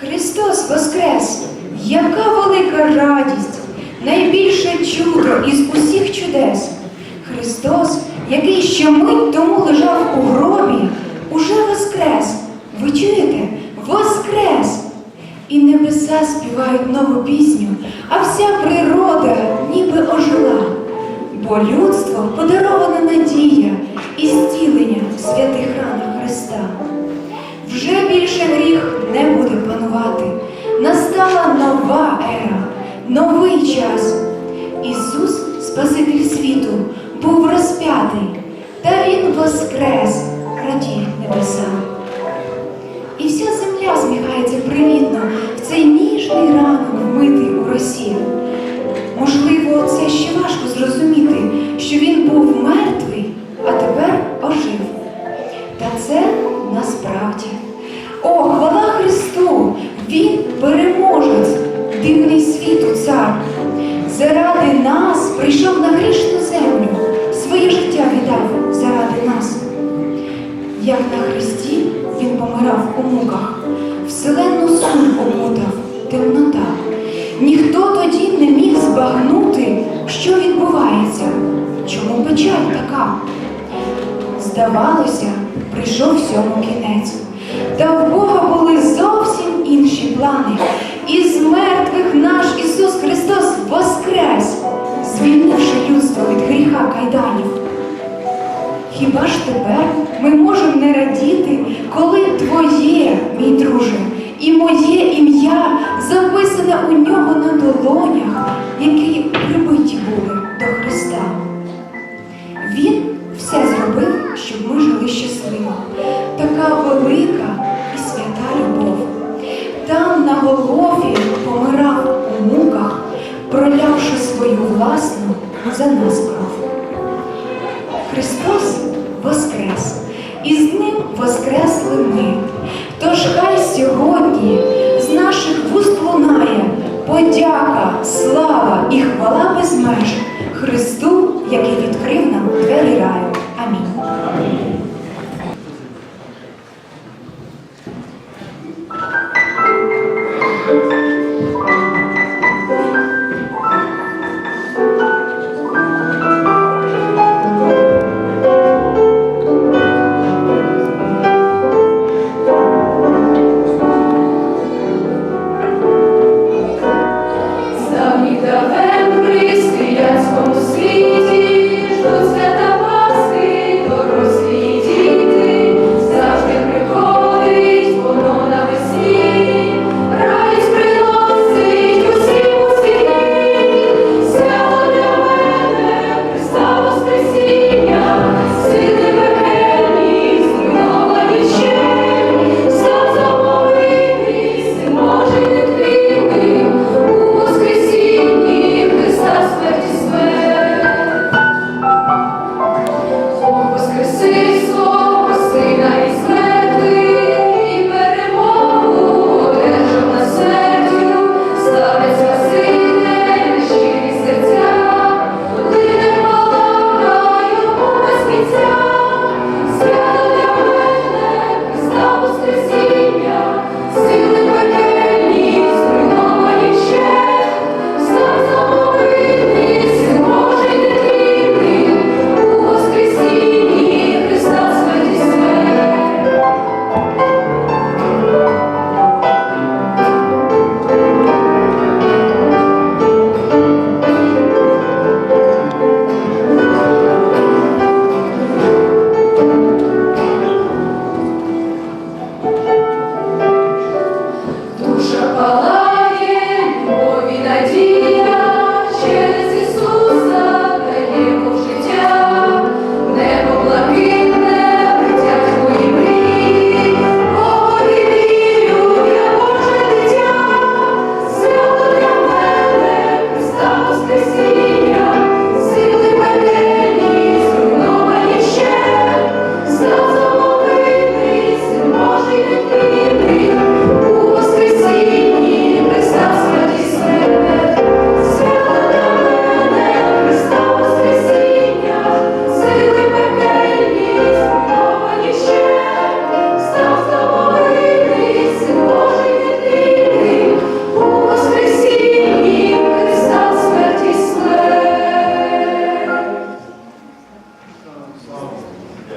Христос Воскрес! Яка велика радість! Найбільше чудо із усіх чудес. Христос, який ще мить тому лежав у гробі, уже воскрес. Ви чуєте? Воскрес! І небеса співають нову пісню, а вся природа ніби ожила. Бо людство подарована надія і зцілення в святих ранах Христа. Час. Ісус, Спаситель світу, був розп'ятий, та Він воскрес, радіє небеса. І вся земля сміхається привітно в цей ніжний ранок вмитий у росі. Можливо, це ще важко зрозуміти, що він був мертвий, а тепер ожив. Та це насправді. О, хвала Христу! Він переможець, дивний світу цар. Заради нас прийшов на грішну землю, своє життя віддав заради нас. Як на Христі він помирав у муках, вселенну сум окутав, темнота. Ніхто тоді не міг збагнути, що відбувається, чому печаль така. Здавалося, прийшов всьому кінець. Та в Бога були зовсім інші плани. Із мертвих наш Христос воскрес, звільнивши людство від гріха кайданів. Хіба ж тепер ми можемо не радіти, коли твоє, мій друже, і моє ім'я записане у нього на долонях, які прибиті були до Христа? Він все зробив, щоб ми жили свою власну за нас кров. Христос воскрес, і з ним воскресли ми. Тож хай сьогодні з наших вуст лунає подяка, слава і хвала без меж